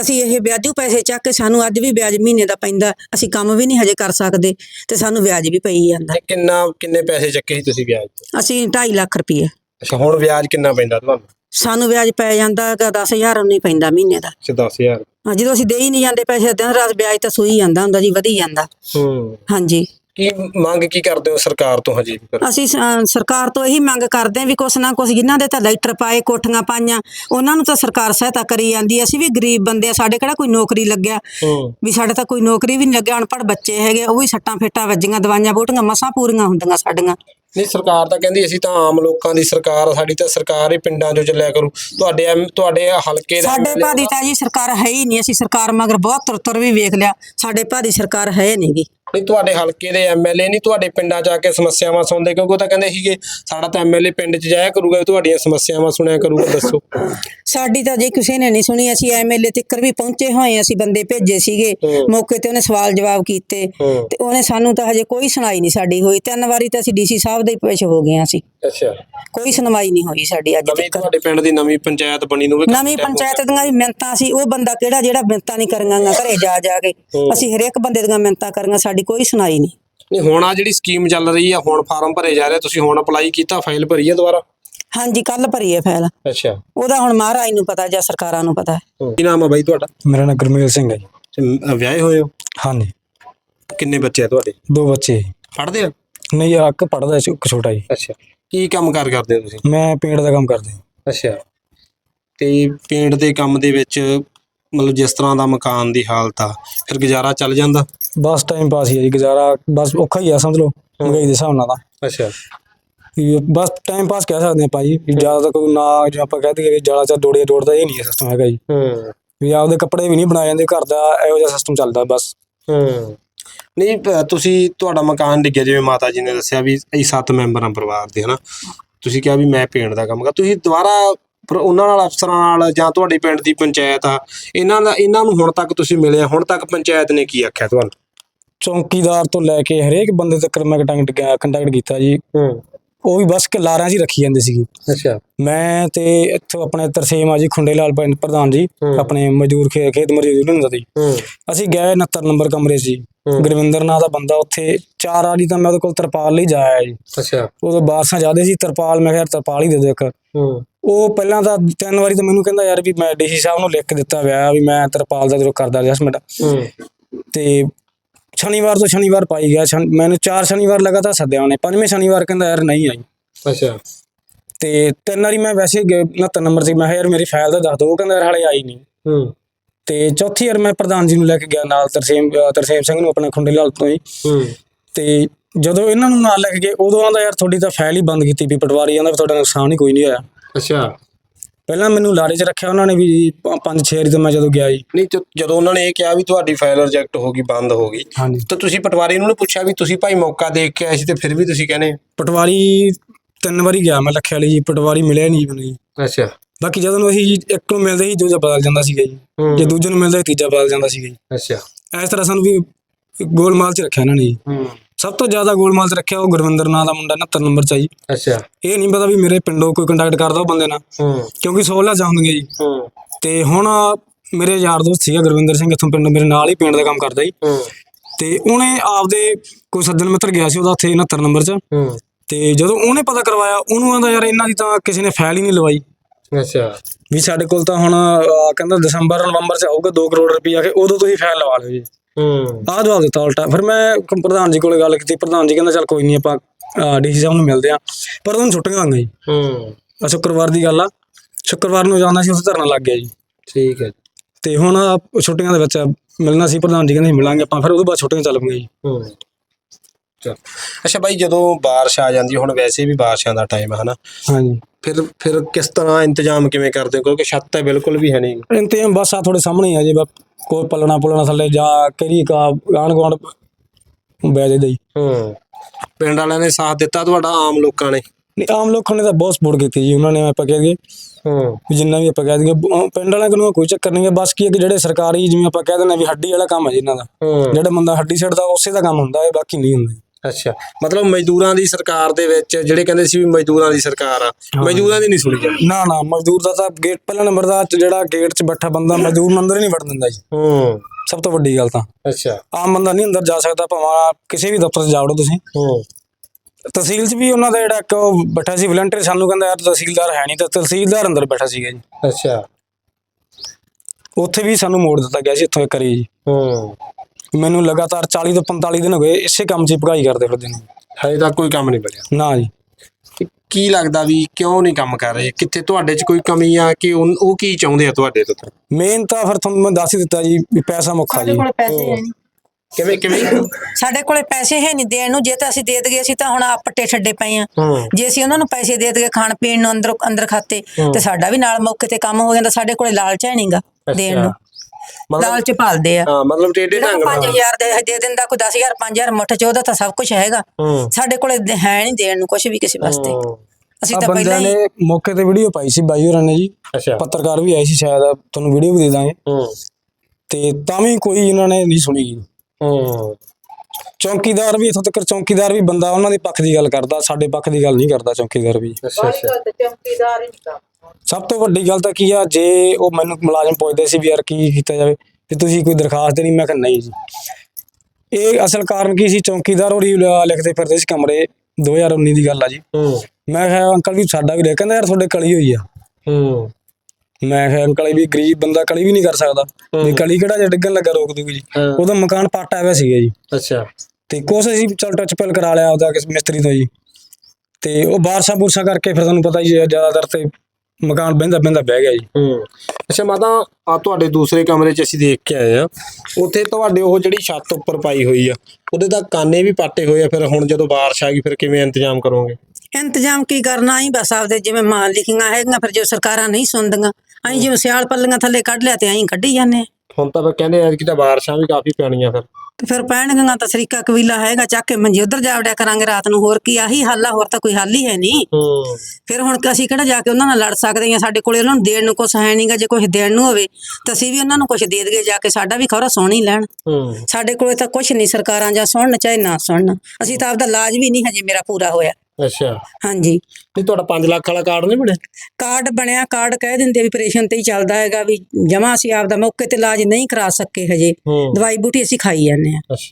ਅਸੀਂ ਇਹ ਵਿਆਜੂ ਪੈਸੇ ਚੱਕ ਕੇ ਸਾਨੂੰ ਅੱਜ ਵੀ ਵਿਆਜ ਮਹੀਨੇ ਦਾ ਪੈਂਦਾ ਅਸੀਂ ਕੰਮ ਵੀ ਨਹੀਂ ਹਜੇ ਕਰ ਸਕਦੇ ਤੇ ਸਾਨੂੰ ਵਿਆਜ ਵੀ ਪਈ ਜਾਂਦਾ। ਤੇ ਕਿੰਨਾ ਕਿੰਨੇ ਪੈਸੇ ਚੱਕੇ ਸੀ ਤੁਸੀਂ ਵਿਆਜ ਤੇ? ਅਸੀਂ 2.5 ਲੱਖ ਰੁਪਏ ਅੱਛਾ ਹੁਣ ਵਿਆਜ ਕਿੰਨਾ ਪੈਂਦਾ ਤੁਹਾਨੂੰ? ਸਾਨੂੰ ਵਿਆਜ ਪੈ ਜਾਂਦਾ ਹੈਗਾ 10000 ਨਹੀਂ ਪੈਂਦਾ ਮਹੀਨੇ ਦਾ। ਅੱਛਾ 10000 ਹਾਂ, ਜਦੋਂ ਅਸੀਂ ਦੇ ਹੀ ਨਹੀਂ ਜਾਂਦੇ ਪੈਸੇ ਦਿਨ ਰਾਤ ਵਿਆਜ ਤਾਂ ਸੂਈ ਜਾਂਦਾ ਹੁੰਦਾ ਜੀ ਵਧੀ ਜਾਂਦਾ। ਹੂੰ। ਹਾਂਜੀ। ਕੀ ਮੰਗ ਕੀ ਕਰਦੇ ਹੋ ਸਰਕਾਰ ਤੋਂ ਹਜੇ ਵੀ ਅਸੀਂ ਸ- ਸਰਕਾਰ ਤੋਂ ਇਹੀ ਮੰਗ ਕਰਦੇ ਹਾਂ ਵੀ ਕੁਛ ਨਾ ਕੁਛ ਜਿਨ੍ਹਾਂ ਦੇ ਤਾਂ ਲੈਟਰ ਪਾਏ ਕੋਠੀਆਂ ਪਾਈਆਂ ਉਹਨਾਂ ਨੂੰ ਤਾਂ ਸਰਕਾਰ ਸਹਾਇਤਾ ਕਰੀ ਜਾਂਦੀ ਹੈ। ਅਸੀਂ ਵੀ ਗਰੀਬ ਬੰਦੇ ਆ ਸਾਡੇ ਕਿਹੜਾ ਕੋਈ ਨੌਕਰੀ ਲੱਗਿਆ? ਹੂੰ। ਵੀ ਸਾਡੇ ਤਾਂ ਕੋਈ ਨੌਕਰੀ ਵੀ ਨਹੀਂ ਲੱਗਿਆ ਅਨਪੜ੍ਹ ਬੱਚੇ ਹੈਗੇ ਉਹ ਵੀ ਸੱਟਾਂ ਫੇਟਾਂ ਵੱਜੀਆਂ ਦਵਾਈਆਂ ਬੂਟੀਆਂ ਮਸਾਂ ਪੂਰੀਆਂ ਹੁੰਦੀਆਂ ਸਾਡੀਆਂ। ਨਹੀਂ ਸਰਕਾਰ ਤਾਂ ਕਹਿੰਦੀ ਅਸੀਂ ਤਾਂ ਆਮ ਲੋਕਾਂ ਦੀ ਸਰਕਾਰ ਆ, ਸਾਡੀ ਤਾਂ ਸਰਕਾਰ ਹੀ ਪਿੰਡਾਂ 'ਚੋਂ ਚੱਲਿਆ ਕਰੂ। ਤੁਹਾਡੇ ਐਮ- ਤੁਹਾਡੇ ਹਲਕੇ ਦਾ ਸਾਡੇ MLA ਭਾਦੀ ਤਾਂ ਜੀ ਸਰਕਾਰ ਹੈ ਹੀ ਨਹੀਂ ਅਸੀਂ ਸਰਕਾਰ ਮਗਰ ਬਹੁਤ ਤੁਰ ਤੁਰ ਵੀ ਵੇਖ ਲਿਆ ਸਾਡੇ ਭਾਦੀ ਸਰਕਾਰ ਹੈ ਨਹੀਂਗੀ ਨਹੀਂ ਤੁਹਾਡੇ ਹਲਕੇ ਦੇ ਐਮਐਲਏ ਨਹੀਂ ਤੁਹਾਡੇ ਪਿੰਡਾਂ ਆ ਕੇ ਸਮੱਸਿਆਵਾਂ ਸੁਣਦੇ ਕਿਉਂਕਿ ਉਹ ਤਾਂ ਕਹਿੰਦੇ ਸੀਗੇ ਸਾਡਾ ਤਾਂ ਐਮਐਲਏ ਪਿੰਡ 'ਚ ਜਾਇਆ ਕਰੂਗਾ ਤੁਹਾਡੀਆਂ ਸਮੱਸਿਆਵਾਂ ਸੁਣਿਆ ਕਰੂਗਾ ਦੱਸੋ ਸਾਡੀ ਤਾਂ ਜੇ ਕਿਸੇ ਨੇ ਨਹੀਂ ਸੁਣੀ ਅਸੀਂ ਐਮਐਲਏ ਤੱਕਰ ਵੀ ਪਹੁੰਚੇ ਹੋਏ ਅਸੀਂ ਬੰਦੇ ਭੇਜੇ ਸੀਗੇ। ਮੌਕੇ ਤੇ ਉਹਨੇ ਸਵਾਲ ਜਵਾਬ ਕੀਤੇ। ਤੇ ਉਹਨੇ ਸਾਨੂੰ ਤਾਂ ਹਜੇ ਕੋਈ ਸੁਣਾਈ ਨਹੀਂ ਸਾਡੀ ਹੋਈ ਤਿੰਨ ਵਾਰੀ ਤਾਂ ਅਸੀਂ ਡੀਸੀ ਸਾਹਿਬ ਦੇ ਪੇਸ਼ ਹੋ ਗਏ ਅਸੀਂ ਅੱਛਾ। ਕੋਈ ਸੁਣਵਾਈ ਨਹੀਂ ਹੋਈ ਸਾਡੀ ਅੱਜ ਨਵੀਂ ਤੱਕ। ਤੁਹਾਡੇ ਪਿੰਡ ਦੀ ਨਵੀਂ ਪੰਚਾਇਤ ਬਣੀ ਨੂੰ ਵੀ ਨਵੀਂ ਪੰਚਾਇਤ ਦੀਆਂ ਵੀ ਮਿੰਤਾਂ ਸੀ ਉਹ ਬੰਦਾ ਕਿਹੜਾ ਜਿਹੜਾ ਮਿੰਤਾਂ ਨਹੀਂ ਕਰੀਆਂ ਗਾ ਘਰੇ ਜਾ ਜਾ ਕੇ। ਹੂੰ। ਅਸੀਂ ਹਰੇਕ ਬੰਦੇ ਦੀਆਂ ਮਿੰਤਾਂ ਕਰੀਆਂ ਸਾਡੀ ਕੋਈ ਸੁਣਾਈ ਨਹੀਂ। ਨਹੀਂ ਹੁਣ ਆ ਜਿਹੜੀ ਸਕੀਮ ਚੱਲ ਰਹੀ ਆ ਹੁਣ ਫਾਰਮ ਭਰੇ ਜਾ ਰਹੇ ਤੁਸੀਂ ਹੁਣ ਅਪਲਾਈ ਕੀਤਾ ਫਾਈਲ ਭਰੀ ਆ ਦੁਬਾਰਾ? ਹਾਂਜੀ ਕੱਲ ਭਰੀ ਹੈ ਫੈਲ ਅੱਛਾ। ਉਹਦਾ ਹੁਣ ਮਹਾਰਾਜ ਨੂੰ ਪਤਾ ਜਾਂ ਸਰਕਾਰਾਂ ਨੂੰ ਪਤਾ। ਹੈ ਕੀ ਨਾਮ ਆ ਬਾਈ ਤੁਹਾਡਾ? ਮੇਰਾ ਨਾਮ ਗੁਰਮੇਲ ਸਿੰਘ ਹੈ ਜੀ। ਤੇ, ਵਿਆਹੇ ਹੋਏ ਹੋ? ਹਾਂਜੀ। ਕਿੰਨੇ ਬੱਚੇ ਆ ਤੁਹਾਡੇ? ਦੋ ਬੱਚੇ ਪੜ੍ਹਦੇ ਆ? ਨਹੀਂ ਇੱਕ ਪੜਦਾ ਇੱਕ ਛੋਟਾ ਜੀ। ਅੱਛਾ। ਕੀ ਕੰਮ ਕਾਰ ਕਰਦੇ ਹੋ ਤੁਸੀਂ? ਮੈਂ ਪੇਂਟ ਦਾ ਕੰਮ ਕਰਦਾ ਅੱਛਾ। ਤੇ ਪੇਂਟ ਦੇ ਕੰਮ ਦੇ ਵਿੱਚ ਮਤਲਬ ਜਿਸ ਤਰ੍ਹਾਂ ਦਾ ਮਕਾਨ ਦੀ ਹਾਲਤ ਆ ਫਿਰ ਗੁਜ਼ਾਰਾ ਚੱਲ ਜਾਂਦਾ? ਬਸ ਟਾਈਮ ਪਾਸ ਹੀ ਹੈ ਜੀ ਗੁਜ਼ਾਰਾ ਬਸ ਔਖਾ ਹੀ ਆ ਸਮਝ ਲਓ ਮਹਿੰਗਾਈ ਦੇ ਹਿਸਾਬ ਨਾਲ ਤਾਂ। ਅੱਛਾ। ਵੀ ਬਸ ਟਾਈਮ ਪਾਸ ਕਹਿ ਸਕਦੇ ਜੀ ਵੀ ਜ਼ਿਆਦਾ ਤਾਂ ਕੋਈ ਨਾ ਜਿਵੇਂ ਆਪਾਂ ਕਹਿ ਦਈਏ ਜ਼ਿਆਦਾ ਚਾ ਦੋੜੇ ਦੋੜਦਾ ਇਹ ਨਹੀਂ ਸਿਸਟਮ ਹੈਗਾ ਜੀ। ਹੂੰ। ਵੀ ਆਪਦੇ ਕੱਪੜੇ ਵੀ ਨਹੀਂ ਬਣਾਏ ਜਾਂਦੇ ਘਰ ਦਾ ਇਹੋ ਜਿਹਾ ਸਿਸਟਮ ਚੱਲਦਾ ਬਸ। ਹੂੰ। ਨਹੀਂ ਪ- ਤੁਸੀਂ ਤੁਹਾਡਾ ਮਕਾਨ ਡਿੱਗਿਆ ਜਿਵੇਂ ਮਾਤਾ ਜੀ ਨੇ ਦੱਸਿਆ ਵੀ ਅਸੀਂ ਸੱਤ ਮੈਂਬਰ ਪਰਿਵਾਰ ਦੇ ਹਨਾ? ਤੁਸੀਂ ਕਿਹਾ ਵੀ ਮੈਂ ਪੇਂਟ ਦਾ ਕੰਮ ਕਰ ਤੁਸੀਂ ਦੁਬਾਰਾ ਫਿਰ ਉਹਨਾਂ ਨਾਲ ਅਫਸਰਾਂ ਨਾਲ ਜਾਂ ਤੁਹਾਡੇ ਪਿੰਡ ਦੀ ਪੰਚਾਇਤ ਆ ਇਹਨਾਂ ਦਾ ਇਹਨਾਂ ਨੂੰ ਹੁਣ ਤੱਕ ਤੁਸੀਂ ਮਿਲੇ ਹੁਣ ਤੱਕ ਪੰਚਾਇਤ ਨੇ ਕੀ ਆਖਿਆ ਤੁਹਾਨੂੰ? ਚੌਂਕੀਦਾਰ ਤੋਂ ਲੈ ਕੇ ਹਰੇਕ ਬੰਦੇ ਤੱਕ ਮੈਂ ਕੰਟੈਕਟ ਕੰਟੈਕਟ ਕੀਤਾ ਜੀ। ਹੂੰ। ਉਹ ਵੀ ਬਸ ਕਿ ਲਾਰਿਆਂ 'ਚ ਹੀ ਰੱਖੀ ਜਾਂਦੇ ਸੀਗੇ। ਅੱਛਾ। ਮੈਂ ਤੇ ਇੱਥੋਂ ਆਪਣੇ ਤਰਸੇਮ ਆ ਜੀ ਖੁੰਡੇ ਲਾਲ ਪਿੰਡ ਪ੍ਰਧਾਨ ਜੀ ਹੂੰ। ਆਪਣੇ ਮਜ਼ਦੂਰ ਖੇ- ਖੇਤ ਮਜ਼ਦੂਰ ਹੁੰਦਾ ਸੀ। ਹੂੰ। ਅਸੀਂ ਗਏ 69 ਨੰਬਰ ਕਮਰੇ 'ਚ ਜੀ। ਹੂੰ। ਗੁਰਵਿੰਦਰ ਨਾਂ ਦਾ ਬੰਦਾ ਉੱਥੇ ਚਾਰ ਵਾਰੀ ਤਾਂ ਮੈਂ ਉਹਦੇ ਕੋਲ ਤਰਪਾਲ ਲਈ ਜਾਇਆ ਜੀ। ਅੱਛਾ। ਉਦੋਂ ਬਾਰਸਾਂ ਜ਼ਿਆਦੇ ਸੀ ਤਰਪਾਲ ਮੈਂ ਕਿਹਾ ਤਰਪਾਲ ਹੀ ਦੇ ਦੇ ਇੱਕ। ਹੂੰ। ਉਹ ਪਹਿਲਾਂ ਤਾਂ ਤਿੰਨ ਵਾਰੀ ਤਾਂ ਮੈਨੂੰ ਕਹਿੰਦਾ ਯਾਰ ਵੀ ਮੈਂ ਡੀਸੀ ਸਾਹਿਬ ਨੂੰ ਲਿਖ ਕੇ ਦਿੱਤਾ ਹੋਇਆ ਵੀ ਮੈਂ ਤਰਪਾਲ ਦਾ ਜਦੋਂ ਕਰਦਾ ਐਡਜਸਟਮੈਂਟ ਹੂੰ। ਤੇ ਸ਼ਨੀਵਾਰ ਤੋਂ ਸ਼ਨੀਵਾਰ ਪਾਈ ਗਿਆ ਸ਼ਨ- ਮੈਨੂੰ ਚਾਰ ਸ਼ਨੀਵਾਰ ਲਗਾਤਾਰ ਸੱਦਿਆ ਉਹਨੇ ਪੰਜਵੇਂ ਸ਼ਨੀਵਾਰ ਕਹਿੰਦਾ ਯਾਰ ਨਹੀਂ ਆਈ। ਅੱਛਾ। ਤੇ ਤਿੰਨ ਵਾਰੀ ਮੈਂ ਵੈਸੇ 69 ਨੰਬਰ ਸੀ ਮੈਂ ਕਿਹਾ ਯਾਰ ਮੇਰੀ ਫਾਈਲ ਦਾ ਦੱਸ ਦਿਓ ਉਹ ਕਹਿੰਦਾ ਯਾਰ ਹਾਲੇ ਆਈ ਨਹੀਂ। ਹੂੰ। ਤੇ ਚੌਥੀ ਵਾਰ ਮੈਂ ਪ੍ਰਧਾਨ ਜੀ ਨੂੰ ਲੈ ਕੇ ਗਿਆ ਨਾਲ ਤਰਸੇਮ ਤਰਸੇਮ ਸਿੰਘ ਨੂੰ ਆਪਣੇ ਖੁੰਡੇ ਲਾਲ ਤੋਂ ਹੀ। ਹੂੰ। ਤੇ ਜਦੋਂ ਇਹਨਾਂ ਨੂੰ ਨਾਲ ਲੈ ਕੇ ਗਏ ਉਦੋਂ ਆਂਦਾ ਯਾਰ ਤੁਹਾਡੀ ਤਾਂ ਫਾਈਲ ਹੀ ਬੰਦ ਕੀਤੀ ਵੀ ਪਟਵਾਰੀ ਆਂਦਾ ਵੀ ਤੁਹਾਡਾ ਨੁਕਸਾਨ ਹੀ ਕੋਈ ਨਹੀਂ ਹੋਇਆ। ਅੱਛਾ। ਪਹਿਲਾਂ ਮੈਨੂੰ ਲਾਰੇ 'ਚ ਰੱਖਿਆ ਉਹਨਾਂ ਨੇ ਵੀ ਪ- ਪੰਜ ਛੇ ਵਾਰੀ ਤੋਂ ਮੈਂ ਜਦੋਂ ਗਿਆ ਜੀ। ਨਹੀਂ ਜਦੋਂ ਉਹਨਾਂ ਨੇ ਇਹ ਕਿਹਾ ਵੀ ਤੁਹਾਡੀ ਫਾਈਲ ਰਿਜੈਕਟ ਹੋ ਗਈ ਬੰਦ ਹੋ ਗਈ ਹਾਂਜੀ। ਤਾਂ ਤੁਸੀਂ ਪਟਵਾਰੀ ਨੂੰ ਨੀ ਪੁੱਛਿਆ ਵੀ ਤੁਸੀਂ ਭਾਈ ਮੌਕਾ ਦੇਖ ਕੇ ਆਏ ਸੀ ਤੇ ਫਿਰ ਵੀ ਤੁਸੀਂ ਕਹਿੰਦੇ? ਪਟਵਾਰੀ ਤਿੰਨ ਵਾਰੀ ਗਿਆ ਮੈਂ ਲੱਖੇ ਵਾਲੀ ਜੀ ਪਟਵਾਰੀ ਮਿਲਿਆ ਨਹੀਂ ਮੈਨੂੰ ਜੀ। ਅੱਛਾ। ਬਾਕੀ ਜਦੋਂ ਨੂੰ ਅਸੀਂ ਇੱਕ ਨੂੰ ਮਿਲਦੇ ਸੀ ਦੂਜਾ ਬਦਲ ਜਾਂਦਾ ਸੀਗਾ ਜੀ। ਹੂੰ। ਜੇ ਦੂਜੇ ਨੂੰ ਮਿਲਦਾ ਸੀ ਤੀਜਾ ਬਦਲ ਜਾਂਦਾ ਸੀਗਾ ਜੀ। ਅੱਛਾ। ਇਸ ਤਰ੍ਹਾਂ ਸਾਨੂੰ ਵੀ ਗੋਲਮਾਲ 'ਚ ਰੱਖਿਆ ਇਹਨਾਂ ਨੇ ਜੀ। ਹੂੰ। ਸਭ ਤੋਂ ਜ਼ਿਆਦਾ ਗੋਲਮਾਲ 'ਚ ਰੱਖਿਆ ਉਹ ਗੁਰਵਿੰਦਰ ਨਾਂ ਦਾ ਮੁੰਡਾ 69 ਨੰਬਰ 'ਚ ਆ ਜੀ। ਅੱਛਾ। ਇਹ ਨਹੀਂ ਪਤਾ ਵੀ ਮੇਰੇ ਪਿੰਡੋਂ ਕੋਈ ਕੰਟੈਕਟ ਕਰਦਾ ਉਹ ਬੰਦੇ ਨਾਲ। ਹੂੰ। ਕਿਉਂਕਿ ਸੋਹਲਾ ਜਾਂਦੇ ਜੀ। ਹੂੰ। ਤੇ ਹੁਣ ਮੇਰੇ ਯਾਰ ਦੋਸਤ ਸੀਗਾ ਗੁਰਵਿੰਦਰ ਸਿੰਘ ਇੱਥੋਂ ਪਿੰਡ ਮੇਰੇ ਨਾਲ ਹੀ ਪਿੰਡ ਦਾ ਕੰਮ ਕਰਦਾ ਜੀ। ਹੂੰ। ਤੇ ਉਹਨੇ ਆਪਦੇ ਕੋਈ ਸੱਜਣ ਮਿੱਤਰ ਗਿਆ ਸੀ ਉਹਦਾ ਉੱਥੇ 69 ਨੰਬਰ 'ਚ। ਹੂੰ। ਤੇ ਜਦੋਂ ਉਹਨੇ ਪਤਾ ਕਰਵਾਇਆ ਉਹਨੂੰ ਆਂਦਾ ਯਾਰ ਇਹਨਾਂ ਦੀ ਤਾਂ ਕਿਸੇ ਨੇ ਫਾਈਲ ਹੀ ਨਹੀਂ ਲਵਾਈ। ਅੱਛਾ। ਵੀ ਸਾਡੇ ਕੋਲ ਤਾਂ ਹੁਣ ਅਹ, ਕਹਿੰਦਾ ਦਸੰਬਰ ਨਵੰਬਰ 'ਚ ਆਊਗਾ 2 ਕਰੋੜ ਰੁਪਈਆ ਕਿ ਉਦੋਂ ਤੁਸੀਂ ਫਾਈਲ ਲਵਾ ਲਿਓ ਜੀ। ਹੂੰ। ਆਹ ਜਵਾਬ ਦਿੱਤਾ ਉਲਟਾ। ਫਿਰ ਮੈਂ ਕ- ਪ੍ਰਧਾਨ ਜੀ ਕੋਲੇ ਗੱਲ ਕੀਤੀ। ਪ੍ਰਧਾਨ ਜੀ ਕਹਿੰਦਾ ਚੱਲ ਕੋਈ ਨਹੀਂ ਆਪਾਂ ਡੀਸੀ ਸਾਹਿਬ ਨੂੰ ਮਿਲਦੇ ਆ। ਪਰ ਉਹਨੂੰ ਛੁੱਟੀਆਂ ਆ ਗਈਆਂ ਜੀ। ਹੂੰ। ਆਹ ਸ਼ੁੱਕਰਵਾਰ ਦੀ ਗੱਲ ਆ। ਸ਼ੁੱਕਰਵਾਰ ਨੂੰ ਜਾਣਾ ਸੀ ਉੱਥੇ ਧਰਨਾ ਲੱਗ ਗਿਆ ਜੀ। ਠੀਕ ਹੈ ਤੇ ਹੁਣ ਆਹ ਛੁੱਟੀਆਂ ਦੇ ਵਿੱਚ ਮਿਲਣਾ ਸੀ ਪ੍ਰਧਾਨ ਜੀ ਕਹਿੰਦੇ ਮਿਲਾਂਗੇ ਆਪਾਂ। ਫਿਰ ਉਹਦੇ ਬਾਅਦ ਛੁੱਟੀਆਂ ਚੱਲ ਪਈਆਂ ਜੀ। ਹੂੰ। ਅੱਛਾ ਬਾਈ ਜਦੋਂ ਬਾਰਿਸ਼ ਆ ਜਾਂਦੀ ਹੁਣ ਵੈਸੇ ਵੀ ਬਾਰਿਸ਼ਾਂ ਦਾ ਟਾਈਮ ਹੈ ਹਨਾ? ਹਾਂਜੀ। ਫਿਰ ਫਿਰ ਕਿਸ ਤਰ੍ਹਾਂ ਇੰਤਜ਼ਾਮ ਕਿਵੇਂ ਕਰਦੇ ਹੋ? ਕਿਉਂਕਿ ਛੱਤ ਤਾਂ ਬਿਲਕੁਲ ਵੀ ਹੈ ਨਹੀਂ। ਇੰਤਜ਼ਾਮ ਬਸ ਆ ਤੁਹਾਡੇ ਸਾਹਮਣੇ ਆ ਜੀ ਬਸ ਕੋਈ ਪਲਣਾ ਪੁਲਣਾ ਥੱਲੇ ਜਾ ਕਰੀ ਕਾ ਆਣ ਗੁਆਂਢ ਬਹਿ ਜਾਈਦਾ ਜੀ। ਹੂੰ। ਪਿੰਡ ਵਾਲਿਆਂ ਨੇ ਸਾਥ ਦਿੱਤਾ ਤੁਹਾਡਾ ਆਮ ਲੋਕਾਂ ਨੇ? ਨਹੀਂ ਆਮ ਲੋਕਾਂ ਨੇ ਤਾਂ ਬਹੁਤ ਸਪੋਰਟ ਕੀਤੀ ਜੀ ਉਹਨਾਂ ਨੇ ਆਪਾਂ ਕਹਿ ਦਈਏ ਹੂੰ। ਵੀ ਜਿੰਨਾ ਵੀ ਆਪਾਂ ਕਹਿ ਦਈਏ ਬ- ਪਿੰਡ ਵਾਲਿਆਂ ਕੋਲ ਕੋਈ ਚੱਕਰ ਨਹੀਂ ਹੈ ਬਸ ਕੀ ਹੈ ਕਿ ਜਿਹੜੇ ਸਰਕਾਰੀ ਜਿਵੇਂ ਆਪਾਂ ਕਹਿ ਦਿੰਦੇ ਆ ਵੀ ਹੱਡੀ ਵਾਲਾ ਕੰਮ ਹੈ ਜੀ ਇਹਨਾਂ ਦਾ। ਜਿਹੜਾ ਬੰਦਾ ਹੱਡੀ ਛੱਡਦਾ ਉਸੇ ਦਾ ਕੰਮ ਹੁੰਦਾ ਹੈ ਬਾਕੀ ਨਹੀਂ ਹੁੰਦਾ। ਅੱਛਾ। ਮਤਲਬ ਮਜ਼ਦੂਰਾਂ ਦੀ ਸਰਕਾਰ ਦੇ ਵਿੱਚ ਜਿਹੜੇ ਕਹਿੰਦੇ ਸੀ ਵੀ ਮਜ਼ਦੂਰਾਂ ਦੀ ਸਰਕਾਰ ਆ ਮਜ਼ਦੂਰਾਂ ਦੀ ਨਹੀਂ ਸੁਣੀ ਜਾਂਦੀ। ਨਾ ਨਾ ਮਜ਼ਦੂਰ ਦਾ ਤਾਂ ਗੇਟ ਪਹਿਲਾ ਨੰਬਰ ਦਾ ਜਿਹੜਾ ਗੇਟ 'ਚ ਬੈਠਾ ਬੰਦਾ ਮਜ਼ਦੂਰ ਨੂੰ ਅੰਦਰ ਹੀ ਨਹੀਂ ਵੜਨ ਦਿੰਦਾ ਜੀ। ਹੂੰ। ਸਭ ਤੋਂ ਵੱਡੀ ਗੱਲ ਤਾਂ। ਅੱਛਾ। ਆਮ ਬੰਦਾ ਨਹੀਂ ਅੰਦਰ ਜਾ ਸਕਦਾ ਭਾਵੇਂ ਕਿਸੇ ਵੀ ਦਫ਼ਤਰ 'ਚ ਜਾਵੜੋ ਤੁਸੀਂ। ਹੂੰ। ਤਹਿਸੀਲ 'ਚ ਵੀ ਉਹਨਾਂ ਦਾ ਜਿਹੜਾ ਇੱਕ ਬੈਠਾ ਸੀ ਵਲੰਟੀਅਰ ਸਾਨੂੰ ਕਹਿੰਦਾ ਯਾਰ ਤਹਿਸੀਲਦਾਰ ਹੈ ਨਹੀਂ ਤਾਂ ਤਹਿਸੀਲਦਾਰ ਅੰਦਰ ਬੈਠਾ ਸੀਗਾ ਜੀ। ਅੱਛਾ। ਉੱਥੇ ਵੀ ਸਾਨੂੰ ਮੋੜ ਦਿੱਤਾ ਗਿਆ ਸੀ ਇੱਥੋਂ ਇੱਕ ਵਾਰੀ ਜੀ। ਹੂੰ। ਮੈਨੂੰ ਲਗਾਤਾਰ 40 ਤੋਂ 45 ਦਿਨ ਹੋ ਗਏ ਇਸੇ ਕੰਮ 'ਚ ਹੀ ਭਗਾਈ ਕਰਦੇ ਫਿਰਦੇ ਨੇ। ਹਜੇ ਤੱਕ ਕੋਈ ਕੰਮ ਨਹੀਂ ਬਣਿਆ ਨਾ ਜੀ। ਤੇ ਕੀ ਲੱਗਦਾ ਵੀ ਕਿਉਂ ਨਹੀਂ ਕੰਮ ਕਰ ਰਹੇ? ਕਿੱਥੇ ਤੁਹਾਡੇ 'ਚ ਕੋਈ ਕਮੀ ਆ ਕਿ ਉਨ- ਉਹ ਕੀ ਚਾਹੁੰਦੇ ਆ ਤੁਹਾਡੇ ਤੋਂ ਮੇਨ ਤਾਂ ਫਿਰ ਤੁਹਾਨੂੰ ਮੈਂ ਦੱਸ ਹੀ ਦਿੱਤਾ ਜੀ ਵੀ ਪੈਸਾ ਮੁੱਖਾ ਜੀ। ਕੋਲੇ ਪੈਸੇ ਹੈ ਨਹੀਂ। ਕਿਵੇਂ ਕਿਵੇਂ? ਸਾਡੇ ਕੋਲੇ ਪੈਸੇ ਹੈ ਨਹੀਂ ਦੇਣ ਨੂੰ। ਜੇ ਤਾਂ ਅਸੀਂ ਦੇ ਦਈਏ ਅਸੀਂ ਤਾਂ ਹੁਣ ਆਪ ਪੱਟੇ ਛੱਡੇ ਪਏ ਆ ਹੂੰ। ਜੇ ਅਸੀਂ ਉਹਨਾਂ ਨੂੰ ਪੈਸੇ ਦੇ ਦਈਏ ਖਾਣ ਪੀਣ ਨੂੰ ਅੰਦਰ ਅੰਦਰ ਖਾਤੇ ਤੇ ਸਾਡਾ ਵੀ ਨਾਲ ਮੌਕੇ ਤੇ ਕੰਮ ਹੋ ਜਾਂਦਾ। ਸਾਡੇ ਕੋਲੇ ਲਾਲਚ ਹੈ ਨਹੀਂਗਾ ਦੇਣ ਨੂੰ। ਮਤਲਬ ਲਾਲਚ ਭਾਲਦੇ ਆ। ਹਾਂ ਮਤਲਬ ਟੇਡੇ ਢੰਗ ਨਾਲ। 5000 ਦੇ ਦੇ ਦਿੰਦਾ ਕੋਈ 10000 5000 ਮੁੱਠ ਚ ਉਹਦਾ ਤਾਂ ਸਭ ਕੁਝ ਹੈਗਾ। ਹੂੰ। ਸਾਡੇ ਕੋਲੇ ਦੇ- ਹੈ ਨਹੀਂ ਦੇਣ ਨੂੰ ਕੁਝ ਵੀ ਕਿਸੇ ਵਾਸਤੇ। ਹੂੰ। ਅਸੀਂ ਤਾਂ ਪਹਿਲਾਂ ਬੰਦਿਆਂ ਹੀ ਨੇ ਮੌਕੇ ਤੇ ਵੀਡੀਓ ਪਾਈ ਸੀ ਬਾਈ ਹੋਰਾਂ ਨੇ ਜੀ। ਅੱਛਾ। ਪੱਤਰਕਾਰ ਵੀ ਆਏ ਸੀ ਸ਼ਾਇਦ ਤੁਹਾਨੂੰ ਵੀਡੀਓ ਵੀ ਦੇ ਦਾਂਗੇ। ਹੂੰ। ਤੇ ਤਾਂ ਵੀ ਕੋਈ ਇਹਨਾਂ ਨੇ ਨਹੀਂ ਸੁਣੀ ਜੀ। ਹੂੰ। ਚੌਕੀਦਾਰ ਵੀ ਇੱਥੋਂ ਤੱਕ ਚੌਕੀਦਾਰ ਵੀ ਬੰਦਾ ਉਹਨਾਂ ਦੇ ਪੱਖ ਦੀ ਗੱਲ ਕਰਦਾ ਸਾਡੇ ਪੱਖ ਦੀ ਗੱਲ ਨਹੀਂ ਕਰਦਾ ਚੌਕੀਦਾਰ ਵੀ। ਅੱਛਾ ਅੱਛਾ। ਸਭ ਤੋਂ ਵੱਡੀ ਗੱਲ ਤਾਂ ਕੀ ਆ ਜੇ ਉਹ ਮੈਨੂੰ ਮੁਲਾਜ਼ਮ ਪੁੱਛਦੇ ਸੀ ਵੀ ਯਾਰ ਕੀ ਕੀਤਾ ਜਾਵੇ ਤੇ ਤੁਸੀਂ ਕੋਈ ਦਰਖਾਸਤ ਦੇਣੀ? ਮੈਂ ਕਿਹਾ ਨਹੀਂ ਜੀ। ਇਹ ਅਸਲ ਕਾਰਨ ਕੀ ਸੀ? ਚੌਕੀਦਾਰ ਹੋਰੀ ਲਿਖਦੇ ਫਿਰਦੇ ਸੀ ਕਮਰੇ 2019 ਦੀ ਗੱਲ ਆ ਜੀ। ਮੈਂ ਕਿਹਾ ਅੰਕਲ ਵੀ ਸਾਡਾ ਵੀ ਰਹਿ ਕਹਿੰਦਾ ਯਾਰ ਤੁਹਾਡੇ ਕਲੀ ਹੋਈ ਆ। ਹੂੰ। ਮੈਂ ਕਿਹਾ ਅੰਕਲ ਵੀ ਗਰੀਬ ਬੰਦਾ ਕਲੀ ਵੀ ਨਹੀਂ ਕਰ ਸਕਦਾ। ਵੀ ਕਲੀ ਕਿਹੜਾ ਜੇ ਡਿੱਗਣ ਲੱਗਾ ਰੋਕ ਦੂਗੀ ਜੀ। ਉਹਦਾ ਮਕਾਨ ਪਾਟਾ ਹੋਇਆ ਸੀਗਾ ਜੀ। ਅੱਛਾ। ਤੇ ਕੁਛ ਅਸੀਂ ਚਲ ਟੱਚ ਪਿਲ ਕਰਾ ਲਿਆ ਉਹਦਾ ਕਿਸ ਮਿਸਤਰੀ ਤੋਂ ਜੀ। ਤੇ ਉਹ ਬਾਰਸਾ ਬੁਰਸਾ ਕਰਕੇ ਫਿਰ ਤੁਹਾਨੂੰ ਪਤਾ ਹੀ ਹੈ ਜ਼ਿਆਦਾਤਰ ਤੇ ਮਕਾਨ ਬਹਿੰਦਾ ਬਹਿੰਦਾ ਬਹਿ ਗਿਆ ਜੀ। ਹੂੰ। ਅੱਛਾ ਮਾਤਾ ਆ ਤੁਹਾਡੇ ਦੂਸਰੇ ਕਮਰੇ 'ਚ ਅਸੀਂ ਦੇਖ ਕੇ ਆਏ ਆ ਉੱਥੇ ਤੁਹਾਡੇ ਉਹ ਜਿਹੜੀ ਛੱਤ ਉੱਪਰ ਪਾਈ ਹੋਈ ਆ ਉਹਦੇ ਤਾਂ ਕਾਨੇ ਵੀ ਪਾਟੇ ਹੋਏ ਆ ਫਿਰ ਹੁਣ ਜਦੋਂ ਬਾਰਿਸ਼ ਆ ਗਈ ਫਿਰ ਕਿਵੇਂ ਇੰਤਜ਼ਾਮ ਕਰੋਗੇ? ਇੰਤਜ਼ਾਮ ਕੀ ਕਰਨਾ ਹੀ ਬਸ ਆਪਦੇ ਜਿਵੇਂ ਮਾਂ ਲਿਖੀਆਂ ਹੈਗੀਆਂ ਫਿਰ ਜੋ ਸਰਕਾਰਾਂ ਨਹੀਂ ਸੁਣਦੀਆਂ ਅਸੀਂ ਜਿਵੇਂ ਸਿਆਲ ਪੱਲੀਆਂ ਥੱਲੇ ਕੱਢ ਲਿਆ ਤੇ ਅਸੀਂ ਕੱਢੀ ਜਾਂਦੇ ਹਾਂ। ਹੁਣ ਤਾਂ ਫਿਰ ਕਹਿੰਦੇ ਆ ਕਿ ਤਾਂ ਬਾਰਿਸ਼ਾਂ ਵੀ ਕਾਫੀ ਪੈਣੀਆਂ ਫਿਰ। ਤੇ ਫਿਰ ਪੈਣਗੀਆਂ ਤਾਂ ਸਰੀਕਾ ਕਬੀਲਾ ਹੈਗਾ ਚੱਕ ਕੇ ਮੰਜੀ ਉਧਰ ਜਾ ਵੜਿਆ ਕਰਾਂਗੇ ਰਾਤ ਨੂੰ ਹੋਰ ਕੀ ਆਹੀ ਹੱਲ ਆ ਹੋਰ ਤਾਂ ਕੋਈ ਹੱਲ ਹੀ ਹੈ ਨਹੀਂ। ਹੂੰ। ਫਿਰ ਹੁਣ ਅਸੀਂ ਕਿਹੜਾ ਜਾ ਕੇ ਉਹਨਾਂ ਨਾਲ ਲੜ ਸਕਦੇ ਹਾਂ ਸਾਡੇ ਕੋਲੇ ਉਹਨਾਂ ਨੂੰ ਦੇਣ ਨੂੰ ਕੁਝ ਹੈ ਨਹੀਂਗਾ ਜੇ ਕੁਝ ਦੇਣ ਨੂੰ ਹੋਵੇ ਤਾਂ ਅਸੀਂ ਵੀ ਉਹਨਾਂ ਨੂੰ ਕੁਝ ਦੇ ਦਈਏ ਜਾ ਕੇ ਸਾਡਾ ਵੀ ਖਰਾ ਸੁਣ ਹੀ ਲੈਣ। ਹੂੰ। ਸਾਡੇ ਕੋਲੇ ਤਾਂ ਕੁਝ ਨਹੀਂ ਸਰਕਾਰਾਂ ਜਾਂ ਸੁਣਨ ਚਾਹੇ ਨਾ ਸੁਣਨ। ਅਸੀਂ ਤਾਂ ਆਪਦਾ ਇਲਾਜ ਵੀ ਨਹੀਂ ਹਜੇ ਮੇਰਾ ਪੂਰਾ ਹੋਇਆ। ਅੱਛਾ। ਹਾਂਜੀ। ਨਹੀਂ ਤੁਹਾਡਾ 5 ਲੱਖ ਵਾਲਾ ਕਾਰਡ ਨਹੀਂ ਬਣਿਆ? ਕਾਰਡ ਬਣਿਆ ਕਾਰਡ ਕਹਿ ਦਿੰਦੇ ਆ ਵੀ ਆਪਰੇਸ਼ਨ ਤੇ ਹੀ ਚੱਲਦਾ ਹੈਗਾ ਵੀ ਜਮਾ ਅਸੀਂ ਆਪਦਾ ਮੌਕੇ ਤੇ ਇਲਾਜ ਨਹੀਂ ਕਰਾ ਸਕੇ ਹਜੇ। ਹੂੰ। ਦਵਾਈ ਬੂਟੀ ਅਸੀਂ ਖਾਈ ਜਾਂਦੇ ਆ। ਅੱਛਾ।